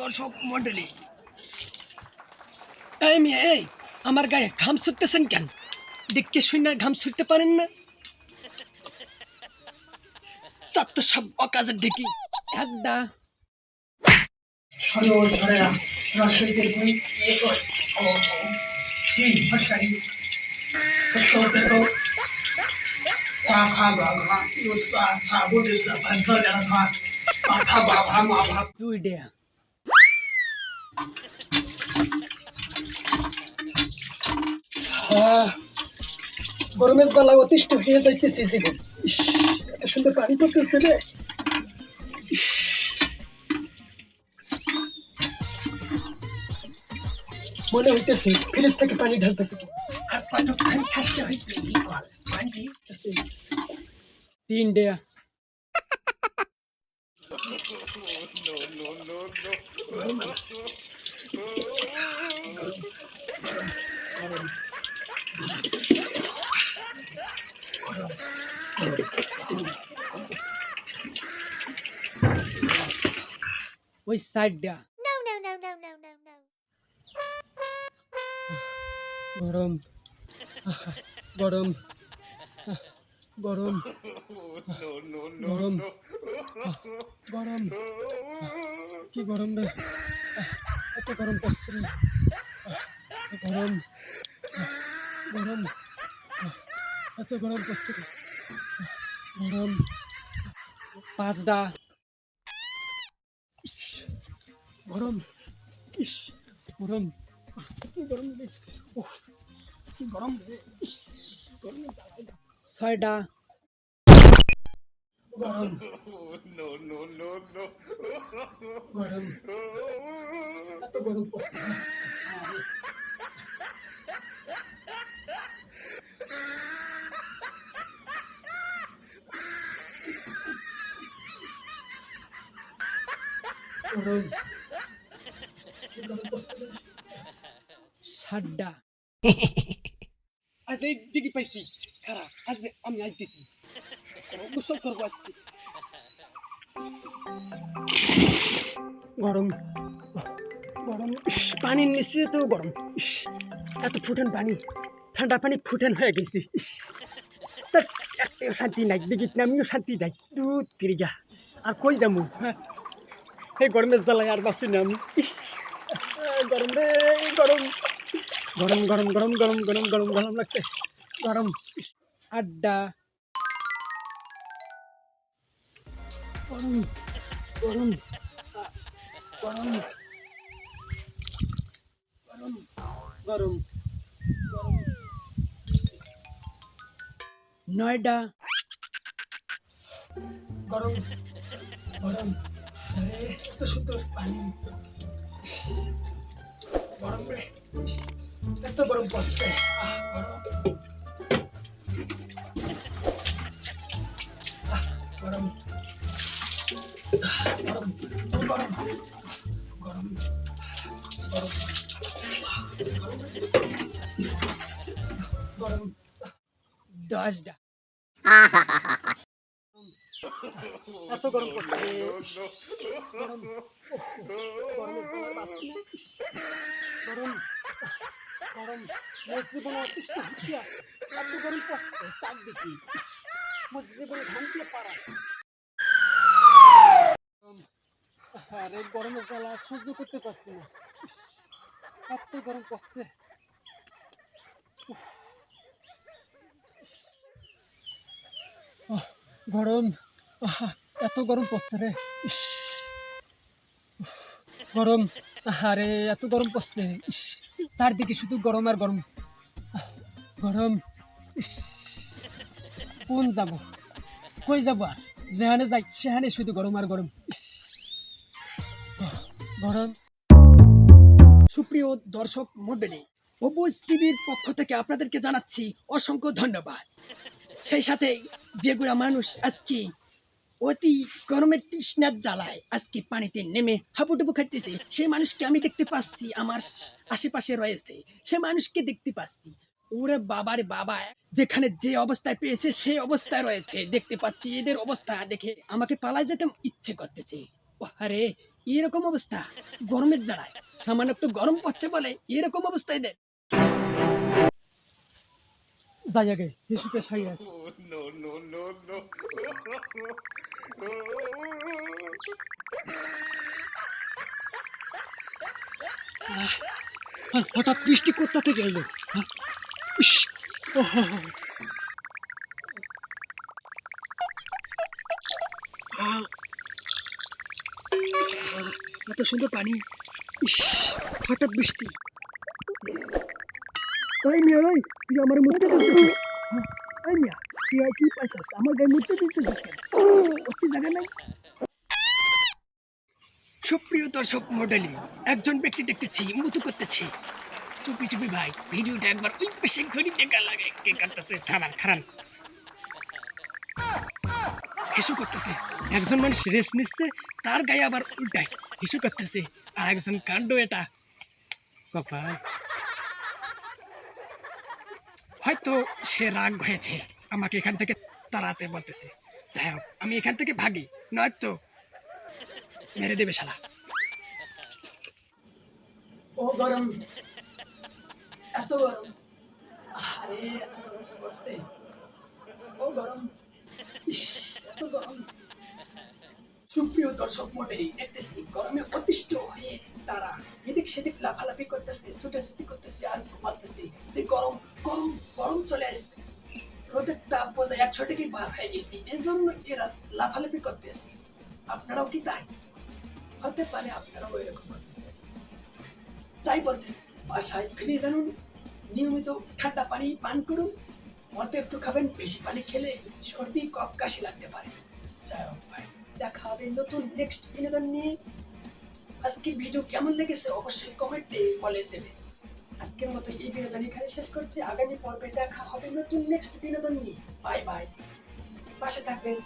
দর্শক মন্ডলী এই মেয়ে এই আমার গায়ে ঘাম ছুটতেছেন কেন? দেখতে শুনে ঘাম ছুটতে পারেন না? চাত্ত সব অকাজের দুই তিন ভাষাই দেখো দেখো গরমের বেলা অতিষ্ঠ হয়ে যাইতেছে জীবন। এত সুন্দর পানি পড়তেছে রে মনে হইতেছে, ফ্রিজ থেকে পানি ঢালতেছে আর কতক্ষণ থাকতে হইতে কি বল? no, no, no. ওই সাইডটা No, no, no, no, no, no, no. গরম গরম গরম no, no, no, no. গরম। কি গরম রে? এত গরম পড়ছে গরম। গরম। এত গরম পড়ছে গরম। পাঁচটা। গরম। গরম। কি গরম কি গরম গরম ছয়টা। গরম। এত গরম পড়ছে না। আরে, গরম কি গরম। পড়ছে আজ এই দিকে পাইছি। খারাপ। আজ আমি আইতেছি। গোসল করব আজকে পানির নিচে তো গরম এত ফুটেন পানি, ঠান্ডা পানি ফুটেন হয়ে গেছে। শান্তি নাই, দেখিস না, আমিও শান্তি নাই। দু তিরিগা আর কই যাব হ্যাঁ? এই গরমের জ্বালায় আর বাঁচি না আমি। গরম রে, গরম। গরম গরম গরম গরম গরম গরম গরম লাগছে। গরম আড্ডা। গরম গরম গরম। গরম নয়ডা। গরম গরম। এত সুন্দর পানি। গরম রে। এত গরম পড়ছে। গরম। গরম গরম। গরম। দশটা এত গরম করছে গরম গরম জীবনে অতিষ্ঠ হাতিয়া এত গরমের জ্বালা সহ্য করতে পারছি না। এত গরম পড়ছে। গরম। এত গরম পড়ছে রে। গরম। আরে এত গরম পড়ছে। চারদিকে শুধু গরম আর গরম। গরম। কোন যাব? কই যাব আর? যেখানে যাই, সেখানে শুধু গরম আর গরম। গরম। সুপ্রিয় দর্শক মন্ডলী অবুজ টিভির পক্ষ থেকে আপনাদেরকে জানাচ্ছি অসংখ্য ধন্যবাদ। সেই সাথে যেগুলা মানুষ আজকে অতি গরমের তৃষ্ণার জ্বালায় আজকে পানিতে নেমে হাবুডুবু খাইতেছে সে মানুষকে আমি দেখতে পাচ্ছি আমার আশেপাশে রয়েছে। সে মানুষকে দেখতে পাচ্ছি। ওরে বাবার বাবা, যেখানে যে অবস্থায় পেয়েছে সেই অবস্থায় রয়েছে। দেখতে পাচ্ছি এদের অবস্থা দেখে আমাকে পালায় যেতে ইচ্ছে করতেছে। আরে এরকম অবস্থা। গরমের জ্বালায়। সামান্য একটু গরম পড়ছে বলে এরকম অবস্থায় যাই আগে শিশুকে সাই আছে আহ, হঠাৎ বৃষ্টি কোথা থেকে এলো? এত সুন্দর পানি। ইস, হঠাৎ বৃষ্টি। তাই মিয়া ওই তুই আমার মধ্যে দিচ্ছিস তাই মিয়া তুই আর কি পাইছিস? আমার গায়ে মধ্যে দিচ্ছিস অতি জায়গা নাই? সুপ্রিয় দর্শক মডেলিং একজন ব্যক্তি দেখতেছি মুতু করতেছি। চুপি চুপি ভাই ভিডিওটা একবার ওই পেশে ঘড়ি দেখা লাগে কে করতেছে খারাপ খারাপ হিসু করতেছে। একজন মানুষ রেস্ট নিচ্ছে, তার গায়ে আবার উল্টায় হিসু করতেছে, আর একজন কাণ্ড এটা। কপাল। হয়তো সে রাগ হয়েছে, আমাকে এখান থেকে তাড়াতে বলতেছে। যাই হোক, আমি এখান থেকে ভাগি, নয়তো মেরে দেবে শালা। ও গরম। এত গরম। আরে ও গরম ইস, এত গরম সুপ্রিয় দর্শক মোটেই দেখতেছি গরমে অতিষ্ঠ হয়ে তারা এদিক সেদিক লাফালাফি করতেছে, ছুটাছুটি করতেছে আর ঘুমাতেছে। যে গরম গরম গরম চলে আসছে। রোদের তাপ বোঝা একশো ডিগ্রি বার হয়ে গেছে। এই জন্য এরা লাফালাফি করতেছে। আপনারাও কি তাই? হতে পারে আপনারাও এরকম করতেছেন। তাই বলতেছি, বাসায় ফিরে জানুন, নিয়মিত ঠান্ডা পানি পান করুন অল্প একটু খাবেন, বেশি পানি খেলে সর্দি, কফ, কাশি লাগতে পারে। যাই হোক ভাই দেখা হবে নতুন নেক্সট বিনোদন নিয়ে। আজকে ভিডিও কেমন লেগেছে অবশ্যই কমেন্টে বলে দেবে আজকের মতো এই বিনোদন এখানে শেষ করছি। আগামী পর্বে দেখা হবে নতুন নেক্সট বিনোদন নিয়ে। বাই বাই পাশে থাকবেন।